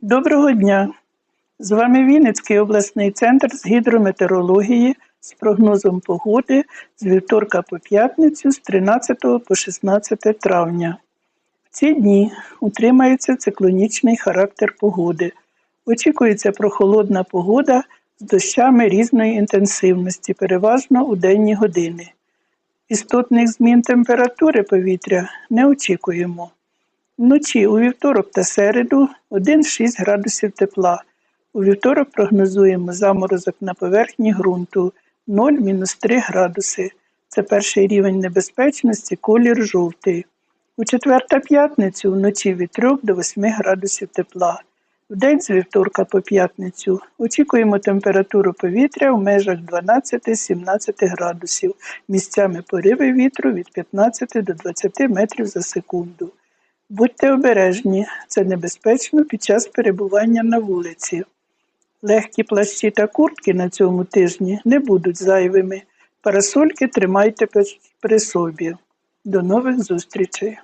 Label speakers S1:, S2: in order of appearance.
S1: Доброго дня! З вами Вінницький обласний центр з гідрометеорології з прогнозом погоди з вівторка по п'ятницю з 13 по 16 травня. В ці дні утримається циклонічний характер погоди. Очікується прохолодна погода з дощами різної інтенсивності, переважно у денні години. Істотних змін температури повітря не очікуємо. Вночі у вівторок та середу 1-6 градусів тепла. У вівторок прогнозуємо заморозок на поверхні ґрунту 0-3 градуси. Це перший рівень небезпечності, колір жовтий. У четвер та п'ятницю вночі від 3 до 8 градусів тепла. В день з вівторка по п'ятницю очікуємо температуру повітря в межах 12-17 градусів, місцями пориви вітру від 15 до 20 метрів за секунду. Будьте обережні, це небезпечно під час перебування на вулиці. Легкі плащі та куртки на цьому тижні не будуть зайвими. Парасольки тримайте при собі. До нових зустрічей!